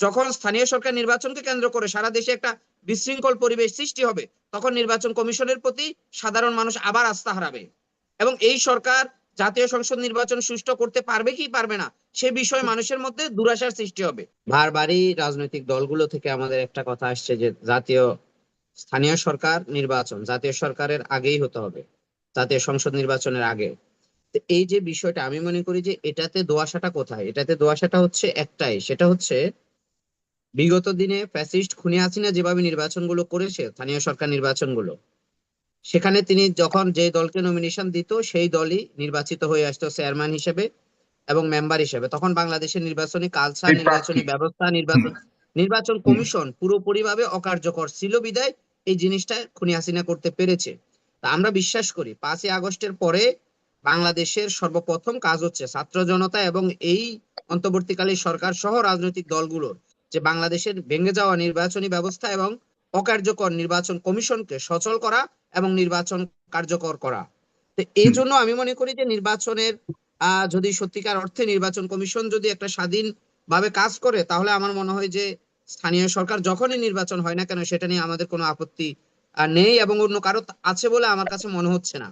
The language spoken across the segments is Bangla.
যখন স্থানীয় সরকার নির্বাচনকে কেন্দ্র করে সারা দেশে একটা বিশৃঙ্খল পরিবেশ সৃষ্টি হবে, তখন নির্বাচন কমিশনের প্রতি সাধারণ মানুষ আবার আস্থা হারাবে। এবং এই সরকার জাতীয় সংসদ নির্বাচন সুষ্ঠু করতে পারবে কি পারবে না, সে বিষয়ে মানুষের মধ্যে দুরাশার সৃষ্টি হবে। বারবারই রাজনৈতিক দলগুলো থেকে আমাদের একটা কথা আসছে যে, জাতীয় স্থানীয় সরকার নির্বাচন, জাতীয় সরকারের আগেই হতে হবে, জাতীয় সংসদ নির্বাচনের আগে। এই যে বিষয়টা, আমি মনে করি যে এটাতে দোয়াশাটা কোথায়? এটাতে দোয়াশাটা হচ্ছে একটাই, সেটা হচ্ছে বিগত দিনে ফ্যাসিস্ট খুনি হাসিনা যেভাবে নির্বাচনগুলো করেছে স্থানীয় সরকার নির্বাচনগুলো সেখানে তিনি যখন যে দলকে নমিনেশন দিত সেই দলই নির্বাচিত হয়ে আসতো চেয়ারম্যান হিসেবে এবং মেম্বার হিসেবে। তখন বাংলাদেশের নির্বাচনী কালচার নির্বাচনী ব্যবস্থা নির্বাচন নির্বাচন কমিশন পুরোপুরিভাবে অকার্যকর ছিল বিদায়। এই জিনিসটা খুনি হাসিনা করতে পেরেছে। তা আমরা বিশ্বাস করি পাঁচই আগস্টের পরে বাংলাদেশের সর্বপ্রথম কাজ হচ্ছে ছাত্র জনতা এবং এই অন্তর্বর্তীকালীন সরকার সহ রাজনৈতিক দলগুলোর যে বাংলাদেশের ভেঙে যাওয়া নির্বাচনী ব্যবস্থা এবং অকার্যকর নির্বাচন কমিশনকে সচল করা এবং নির্বাচন কার্যকর করা। তো এই জন্য আমি মনে করি যে নির্বাচনের যদি সত্যিকার অর্থে নির্বাচন কমিশন যদি একটা স্বাধীন ভাবে কাজ করে তাহলে আমার মনে হয় যে স্থানীয় সরকার যখনই নির্বাচন হয় না কেন সেটা নিয়ে আমাদের কোনো আপত্তি নেই এবং অন্য কারও আছে বলে আমার কাছে মনে হচ্ছে না।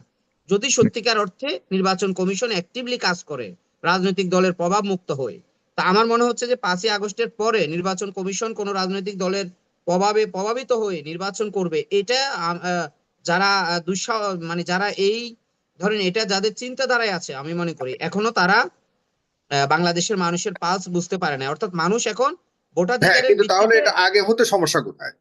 যদি সত্যিকার অর্থে নির্বাচন কমিশন অ্যাক্টিভলি কাজ করে রাজনৈতিক দলের প্রভাব মুক্ত হয়ে তা আমার মনে হচ্ছে যে পাঁচই আগস্টের পরে নির্বাচন কমিশন কোন রাজনৈতিক দলের প্রভাবে প্রভাবিত হয়ে নির্বাচন করবে এটা যারা আহ, দুঃসা মানে যারা এই ধরেন এটা যাদের চিন্তাধারায় আছে আমি মনে করি এখনও তারা বাংলাদেশের মানুষের পালস বুঝতে পারে না। অর্থাৎ মানুষ এখন হ্যাঁ ভোটাধিকারের কিন্তু তাহলে এটা আগে হতে সমস্যা কোথায়?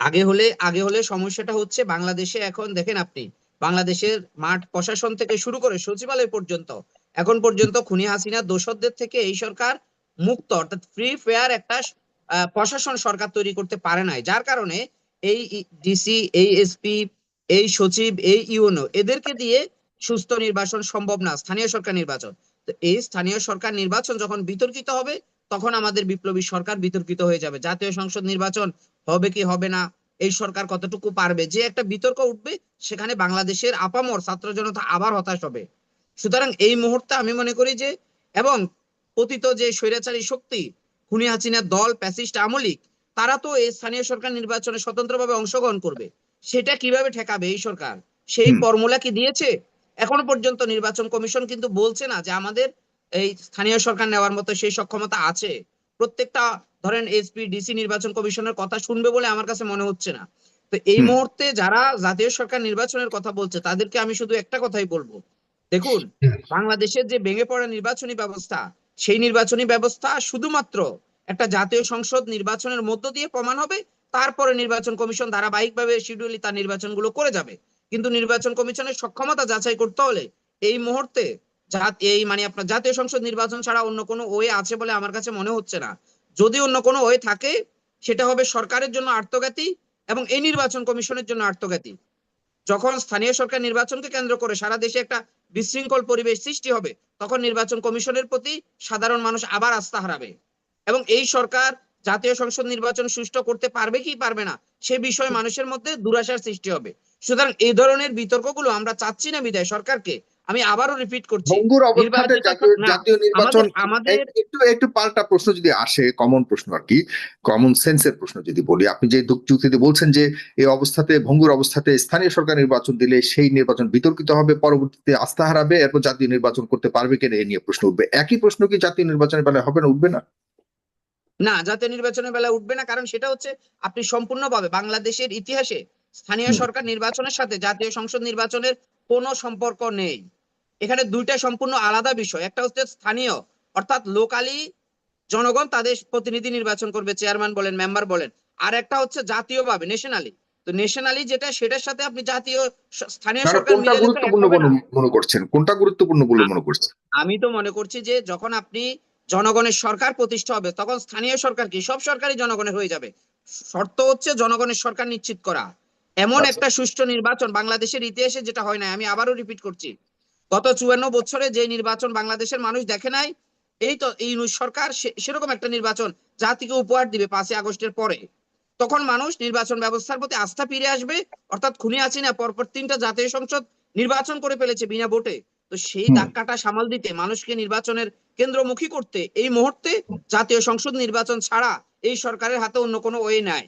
আগে হলে আগে হলে সমস্যাটা হচ্ছে বাংলাদেশে এখন দেখেন আপনি বাংলাদেশের মাঠ প্রশাসন থেকে শুরু করে সচিবালয় পর্যন্ত এখন পর্যন্ত খুনি হাসিনা দোষরদের থেকে এই সরকার মুক্ত, অর্থাৎ ফ্রি ফেয়ার একটা প্রশাসন সরকার তৈরি করতে পারে নাই। যার কারণে এই ডিসি এই এসপি এই সচিব, এই ইউনো এদেরকে দিয়ে সুস্থ নির্বাচন সম্ভব না, স্থানীয় সরকার নির্বাচন। এই স্থানীয় সরকার নির্বাচন যখন বিতর্কিত হবে, তখন আমাদের বিপ্লবী সরকার বিতর্কিত হয়ে যাবে। জাতীয় সংসদ নির্বাচন হবে কি হবে না, এই সরকার কতটুকু পারবে? যে একটা বিতর্ক উঠবে, সেখানে বাংলাদেশের আপামর ছাত্র জনতা আবার হতাশ হবে। সুতরাং এই মুহূর্তে আমি মনে করি যে এবং পতিত যে স্বৈরাচারী শক্তি খুনি হাসিনার দল প্যাসিস্ট আমলিক তারা তো এই স্থানীয় সরকার নির্বাচনে স্বতন্ত্রভাবে অংশগ্রহণ করবে। সেটা কীভাবে ঠেকাবে এই সরকার? সেই ফর্মুলা কি দিয়েছে? এখনও পর্যন্ত নির্বাচন কমিশন কিন্তু বলছে না যে আমাদের এই স্থানীয় সরকার নেওয়ার মতো সেই সক্ষমতা আছে। প্রত্যেকটা ধরেন এসপি ডিসি নির্বাচন কমিশনের কথা শুনবে বলে আমার কাছে মনে হচ্ছে না। তো এই মুহূর্তে যারা জাতীয় সরকার নির্বাচনের কথা বলছে তাদেরকে আমি শুধু একটা কথাই বলব। দেখুন বাংলাদেশের যে ভেঙে পড়া নির্বাচনী ব্যবস্থা সেই নির্বাচনী ব্যবস্থা শুধুমাত্র একটা জাতীয় সংসদ নির্বাচনের মধ্য দিয়ে প্রমাণ হবে তারপরে নির্বাচন কমিশন ধারাবাহিকভাবে শিডিউলি তার নির্বাচনগুলো করে যাবে। কিন্তু নির্বাচন কমিশনের সক্ষমতা যাচাই করতে হলে এই মুহূর্তে এই মানে আপনার জাতীয় সংসদ নির্বাচন ছাড়া অন্য কোনো ওয়ে আছে বলে আমার কাছে মনে হচ্ছে না। যদি অন্য কোনো ওয়ে থাকে সেটা হবে সরকারের জন্য আত্মঘাতী এবং এই নির্বাচন কমিশনের জন্য আত্মঘাতী যখন স্থানীয় সরকার নির্বাচনকে কেন্দ্র করে সারা দেশে একটা বিশৃঙ্খল পরিবেশ সৃষ্টি হবে, তখন নির্বাচন কমিশনের প্রতি সাধারণ মানুষ আবার আস্থা হারাবে। এবং এই সরকার জাতীয় সংসদ নির্বাচন সুষ্ঠু করতে পারবে কি পারবে না, সে বিষয়ে মানুষের মধ্যে দুরাশার সৃষ্টি হবে। সুতরাং এই ধরনের বিতর্কগুলো আমরা চাচ্ছি না বিদায় সরকারকে। আমি আবারও রিপিট করছি। ভঙ্গুর অবস্থাতে জাতীয় নির্বাচন আমাদের একটু একটু পাল্টা প্রশ্ন যদি আসে কমন প্রশ্ন আর কি কমন সেন্সের প্রশ্ন যদি বলি আপনি যে যুক্তিতে বলছেন যে এই অবস্থাতে ভঙ্গুর অবস্থাতে স্থানীয় সরকার নির্বাচন দিলে সেই নির্বাচন বিতর্কিত হবে পরবর্তীতে আস্থা হারাবে এরপর জাতীয় নির্বাচন করতে পারবে কিনা এ নিয়ে প্রশ্ন উঠবে। একই প্রশ্ন কি জাতীয় নির্বাচনের বেলায় হবে না উঠবে না? না জাতীয় নির্বাচনের বেলা উঠবে না কারণ সেটা হচ্ছে আপনি সম্পূর্ণভাবে বাংলাদেশের ইতিহাসে স্থানীয় সরকার নির্বাচনের সাথে জাতীয় সংসদ নির্বাচনের কোনো সম্পর্ক নেই। এখানে দুইটা সম্পূর্ণ আলাদা বিষয়। একটা হচ্ছে স্থানীয় অর্থাৎ লোকালি জনগণ তাদের প্রতিনিধি নির্বাচন করবে চেয়ারম্যান বলেন মেম্বার বলেন। আর একটা হচ্ছে জাতীয়ভাবে ন্যাশনালি তো ন্যাশনালি যেটা সেটার সাথে আপনি জাতীয় স্থানীয় সরকার গুরুত্বপূর্ণ মনে করছেন? কোনটা গুরুত্বপূর্ণ বলে মনে করছেন? আমি তো মনে করছি যে যখন আপনি জনগণের সরকার প্রতিষ্ঠা হবে তখন স্থানীয় সরকার কি? সব সরকারই জনগণের হয়ে যাবে। শর্ত হচ্ছে জনগণের সরকার নিশ্চিত করা। এমন আচ্ছা। একটা সুষ্ঠু নির্বাচন বাংলাদেশের ইতিহাসে যেটা হয় না আমি আবারও রিপিট করছি। গত চুয়ান্ন বছরে যে নির্বাচন বাংলাদেশের মানুষ দেখে নাই এই তো এই সরকার সেরকম একটা নির্বাচন জাতিকে উপহার দিবে পাঁচই আগস্টের পরে। তখন মানুষ নির্বাচন ব্যবস্থার প্রতি আস্থা ফিরে আসবে অর্থাৎ খুনি আছি না পরপর তিনটা জাতীয় সংসদ নির্বাচন করে ফেলেছে বিনা ভোটে। তো সেই ধাক্কাটা সামাল দিতে মানুষকে নির্বাচনের কেন্দ্রমুখী করতে এই মুহূর্তে জাতীয় সংসদ নির্বাচন ছাড়া এই সরকারের হাতে অন্য কোনো ওয়ে নাই।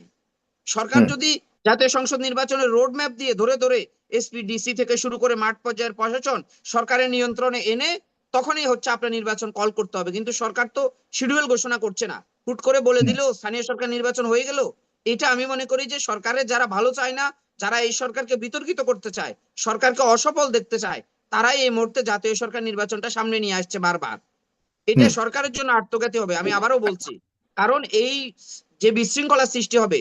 সরকার যদি জাতীয় সংসদ নির্বাচনের রোড ম্যাপ দিয়ে ধরে ধরে এসপি ডিসি থেকে শুরু করে মাঠ পর্যায়ের প্রশাসন সরকারের নিয়ন্ত্রণে এনে তখনই হচ্ছে আপনার নির্বাচন কল করতে হবে। কিন্তু সরকার তো শিডিউল ঘোষণা করছে না। হুট করে বলে দিল স্থানীয় সরকার নির্বাচন হয়ে গেল। এটা আমি মনে করি যে সরকারের যারা ভালো চায় না যারা এই সরকারকে বিতর্কিত করতে চায় সরকারকে অসফল দেখতে চায় তারাই এই মুহূর্তে জাতীয় সরকার নির্বাচনটা সামনে নিয়ে আসছে বারবার। এটা সরকারের জন্য আত্মঘাতী হবে আমি আবারও বলছি। কারণ এই যে বিশৃঙ্খলা সৃষ্টি হবে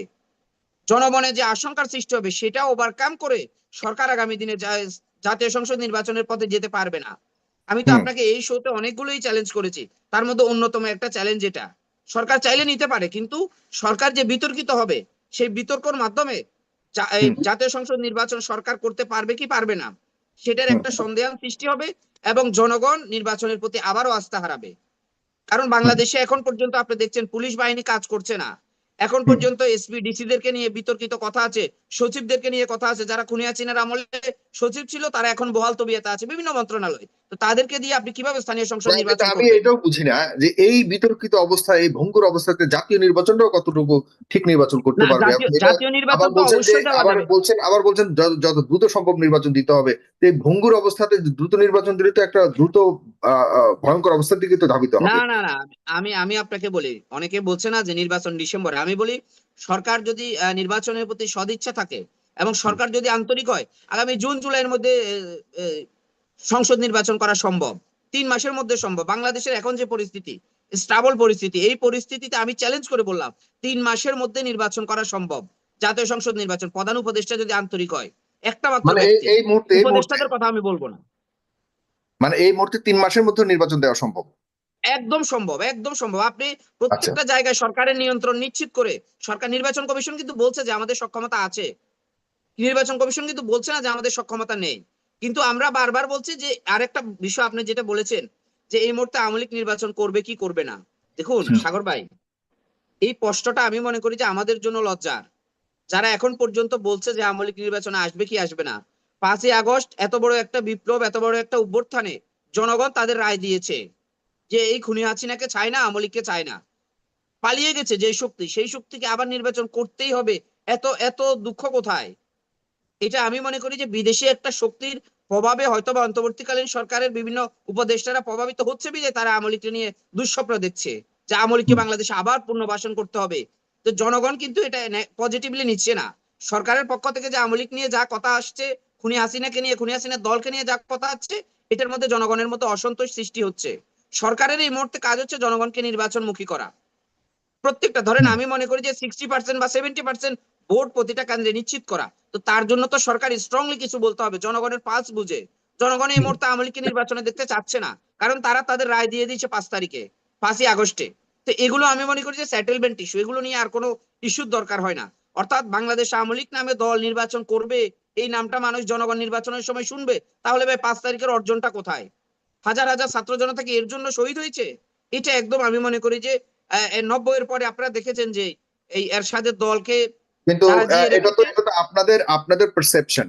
জনমনে যে আশঙ্কার সৃষ্টি হবে সেটা ওভারকাম করে সরকার আগামী দিনে জাতীয় সংসদ নির্বাচনের পথে যেতে পারবে না। আমি তো আপনাকে এই শোতে অনেকগুলোই চ্যালেঞ্জ করেছি। তার মধ্যে অন্যতম একটা চ্যালেঞ্জ এটা। সরকার চাইলে নিতে পারে কিন্তু সরকার যে বিতর্কিত হবে সেই বিতর্কর মাধ্যমে। জাতীয় সংসদ নির্বাচন সরকার করতে পারবে কি পারবে না সেটার একটা সন্দেহান সৃষ্টি হবে এবং জনগণ নির্বাচনের প্রতি আবারও আস্থা হারাবে। কারণ বাংলাদেশে এখন পর্যন্ত আপনি দেখছেন পুলিশ বাহিনী কাজ করছে না। এখন পর্যন্ত এসপি ডিসিদেরকে নিয়ে বিতর্কিত কথা আছে। সচিবদেরকে নিয়ে কথা আছে যারা খুনিয়া চিনার আমলে সচিব ছিল তারা এখন বহাল তবিয়াতে আছে বিভিন্ন মন্ত্রণালয়। তো তাদেরকে দিয়ে আপনি কীভাবে স্থানীয় সংসদ নির্বাচন আমি এটাও বুঝি না যে এই বিতর্কিত অবস্থা এই ভঙ্গুর অবস্থাতে জাতীয় নির্বাচনটাও কতটুকু ঠিক নির্বাচন করতে পারবে? জাতীয় নির্বাচন তো অবশ্যই আবার বলছেন আবার বলছেন যত দ্রুত সম্ভব নির্বাচন দিতে হবে। এই ভঙ্গুর অবস্থাতে দ্রুত নির্বাচন দিলে তো একটা দ্রুত ভয়ঙ্কর অবস্থার দিকে তো ধাবিত হবে। না না না আমি আমি আপনাকে বলি অনেকে বলছে না যে নির্বাচন ডিসেম্বরে আমি বলি সরকার যদি নির্বাচনের প্রতি সদিচ্ছা থাকে এবং সরকার যদি আন্তরিক হয় আগামী জুন জুলাইয়ের মধ্যে সংসদ নির্বাচন করা সম্ভব। তিন মাসের মধ্যে সম্ভব। বাংলাদেশের এখন যে পরিস্থিতি স্টাবল পরিস্থিতি এই পরিস্থিতিতে আমি চ্যালেঞ্জ করে বললাম তিন মাসের মধ্যে নির্বাচন করা সম্ভব। জাতীয় সংসদ নির্বাচন প্রধান উপদেষ্টা যদি আন্তরিক হয় একটা মাত্র মানে এই মুহূর্তে এই উপদেষ্টাদের কথা আমি বলব না। মানে এই মুহূর্তে তিন মাসের মধ্যে নির্বাচন দেওয়া সম্ভব? একদম সম্ভব একদম সম্ভব। আপনি প্রত্যেকটা জায়গায় সরকারের নিয়ন্ত্রণ নিশ্চিত করে সরকার নির্বাচন কমিশন কিন্তু বলছে যে আমাদের সক্ষমতা আছে। নির্বাচন কমিশন কিন্তু বলছে না যে আমাদের সক্ষমতা নেই। কিন্তু আমরা বারবার বলছি যে আরেকটা বিষয় আপনি যেটা বলেছেন যে এই মুহূর্তে আওয়ামী লীগ নির্বাচন করবে কি করবে না। দেখুন সাগর ভাই এই প্রশ্নটা আমি মনে করি যে আমাদের জন্য লজ্জার। যারা এখন পর্যন্ত বলছে যে আওয়ামী লীগ নির্বাচনে আসবে কি আসবে না পাঁচই আগস্ট এত বড় একটা বিপ্লব এত বড় একটা অভ্যুত্থানে জনগণ তাদের রায় দিয়েছে। যে এই খুনি হাসিনাকে চায় না আওয়ামী লীগকে চায় না। পালিয়ে গেছে যে শক্তি সেই শক্তিকে আবার নির্বাচন করতেই হবে। এত এত দুঃখ কোথায়? এটা আমি মনে করি যে বিদেশি একটা শক্তির প্রভাবে হয়তো বা অন্তর্বর্তীকালীন সরকারের বিভিন্ন উপদেষ্টারা প্রভাবিত হচ্ছে বিজয় তারা আওয়ামী লীগকে নিয়ে দুঃস্বপ্ন দেখছে যে হুম। বাংলাদেশে আবার পুনর্বাসন করতে হবে। তো জনগণ কিন্তু এটা পজিটিভলি নিচ্ছে না। সরকারের পক্ষ থেকে যে আমলিক নিয়ে যা কথা আসছে খুনি হাসিনাকে নিয়ে খুনি হাসিনার দলকে নিয়ে যা কথা আসছে এটার মধ্যে জনগণের মতো অসন্তোষ সৃষ্টি হচ্ছে। সরকারের এই মুহূর্তে কাজ হচ্ছে জনগণকে নির্বাচনমুখী করা। প্রত্যেকটা ধরেন আমি মনে করি যে সিক্সটি পার্সেন্ট বা সেভেন্টি পার্সেন্ট ভোট প্রতিটা কেন্দ্রে নিশ্চিত করা। তো তার জন্য তো সরকার স্ট্রংলি কিছু বলতে হবে জনগণের পালস বুঝে। জনগণ এই মুহূর্তে আওয়ামী লীগকে নির্বাচনে দেখতে চাচ্ছে না কারণ তারা তাদের রায় দিয়ে দিয়েছে পাঁচ তারিখে পাঁচই আগস্টে। তো এগুলো আমি মনে করি যে সেটেলমেন্ট ইস্যু এগুলো নিয়ে আর কোনো ইস্যুর দরকার হয় না। অর্থাৎ বাংলাদেশ আওয়ামী লীগ নামে দল নির্বাচন করবে এই নামটা মানুষ জনগণ নির্বাচনের সময় শুনবে তাহলে ভাই পাঁচ তারিখের অর্জনটা কোথায়? হাজার হাজার ছাত্র জনতা কি এর জন্য শহীদ হয়েছে। এটা একদম আমি মনে করি যে নব্বই এর পরে আপনারা দেখেছেন যে এই এরশাদের দলকে কিন্তু এটা তো আপনাদের আপনাদের পারসেপশন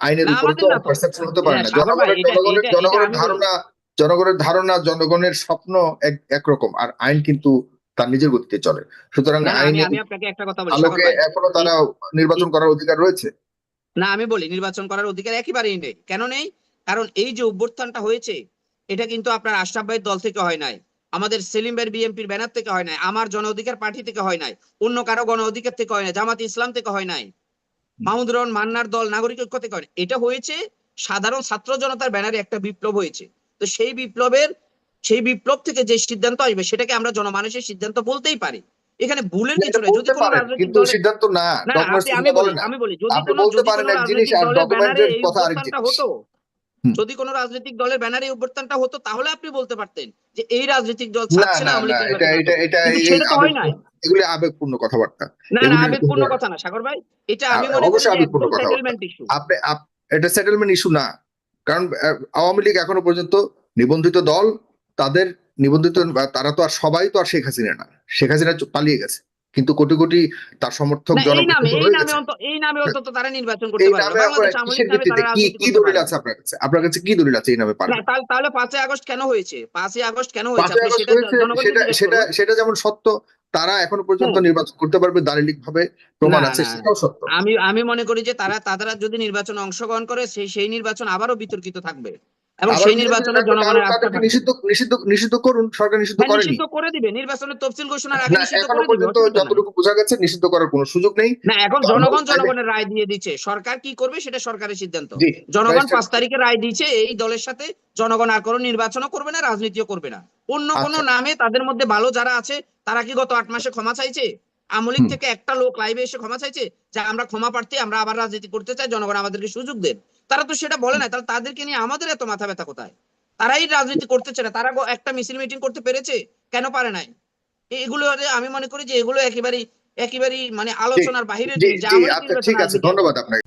আইনের উপরে তো। পারসেপশন হতে পারে হ্যাঁ, না জনগণের জনগণের জনগণের ধারণা জনগণের ধারণা জনগণের স্বপ্ন এক একরকম। আর আইন কিন্তু তার নিজের গতিতে চলে। সুতরাং না, না, আমি আইনের আমি আপনাকে একটা কথা বলি আলোকে এখনও তারা নির্বাচন করার অধিকার রয়েছে? না আমি বলি নির্বাচন করার অধিকার একেবারেই নেই। কেন নেই? কারণ এই যে অভ্যুত্থানটা হয়েছে এটা কিন্তু আপনার আশরাফ ভাইয়ের দল থেকে হয় নাই। আমাদের সেলিম ভাইয়ের বিএনপির ব্যানার থেকে হয় নাই। আমার জন অধিকার পার্টি থেকে হয় নাই। অন্য কারও গণ অধিকার থেকে হয় নাই। জামাত ইসলাম থেকে হয় নাই। মাহমুদুর রহমান মান্নার দল নাগরিক ঐক্য থেকে হয় এটা হয়েছে সাধারণ ছাত্র জনতার ব্যানারে একটা বিপ্লব হয়েছে। তো সেই বিপ্লবের সেই বিপ্লব থেকে যে সিদ্ধান্ত আসবে সেটাকে আমরা জনমানুষের সিদ্ধান্ত বলতেই পারি। এখানে ভুলের কিছু নেই। যদি কোনো কিন্তু সিদ্ধান্ত না। আমি বলে আমি বলি যদি কোনো যদি কোনো রাজনৈতিক দলের ব্যানারে এই হতো। যদি কোনো রাজনৈতিক দলের ব্যানারে এই অভ্যুত্থানটা হতো তাহলে আপনি বলতে পারতেন যে এই রাজনৈতিক দল না চাচ্ছে না না এটা এটা এটা সেটা তো হয় নাই। এগুলি আবেগপূর্ণ কথাবার্তা। না না আবেগপূর্ণ কথা না সাগর ভাই। এটা আমি মনে করি আবেগপূর্ণ ইস্যু আপনি এটা সেটেলমেন্ট ইস্যু না। কারণ আওয়ামী লীগ এখনও পর্যন্ত নিবন্ধিত দল তাদের নিবন্ধিত তারা তো আর সবাই তো আর শেখ হাসিনা না। শেখ হাসিনা পালিয়ে গেছে। কিন্তু কোটি কোটি তার সমর্থক এই নামে নামে অন্তত তারা নির্বাচন করতে পারে আপনার কি দলিল আছে কাছে? আপনার কাছে কি দলিল আছে এই নামে তাহলে তাহলে পাঁচই আগস্ট কেন হয়েছে? পাঁচই আগস্ট কেন হয়েছে? সেটা সেটা সেটা যেমন সত্য তারা এখনও পর্যন্ত নির্বাচন করতে পারবে দালিলিক ভাবে প্রমাণ আছে সেটাও সত্য। আমি আমি মনে করি যে তারা তারা যদি নির্বাচনে অংশগ্রহণ করে সেই সেই নির্বাচন আবারও বিতর্কিত থাকবে। এবং সেই নির্বাচনে জনগণের আস্থা নিষিদ্ধ নিষিদ্ধ নিষিদ্ধ করুন সরকার নিষিদ্ধ হ্যাঁ, করেনি। নিষিদ্ধ করে দিবে নির্বাচনের তফসিল ঘোষণার আগে নিষিদ্ধ করে দিবে। যতটুকু বোঝা গেছে নিষিদ্ধ করার কোনো সুযোগ নেই। না এখন জনগণ জনগণের রায় দিয়ে দিচ্ছে। সরকার কি করবে সেটা সরকারের সিদ্ধান্ত। জনগণ পাঁচ তারিখে রায় দিয়েছে এই দলের সাথে জনগণ আর কোনো নির্বাচনও করবে না রাজনীতিও করবে না। অন্য কোনো আচ্ছা। নামে তাদের মধ্যে ভালো যারা আছে তারা কি গত আট মাসে ক্ষমা চাইছে? আমলিক থেকে একটা লোক লাইভে এসে ক্ষমা চাইছে যে আমরা ক্ষমা প্রার্থী আমরা আবার রাজনীতি করতে চাই জনগণ আমাদেরকে সুযোগ দেন। তারা তো সেটা বলে না তাহলে তাদেরকে নিয়ে আমাদের এত মাথা ব্যথা কোথায়? তারাই রাজনীতি করতে চায় না তারা একটা মিছিল মিটিং করতে পেরেছে কেন পারে নাই? এগুলো আমি মনে করি যে এগুলো একেবারেই একেবারেই মানে আলোচনার বাহিরে আচ্ছা ঠিক আছে ধন্যবাদ আপনাকে।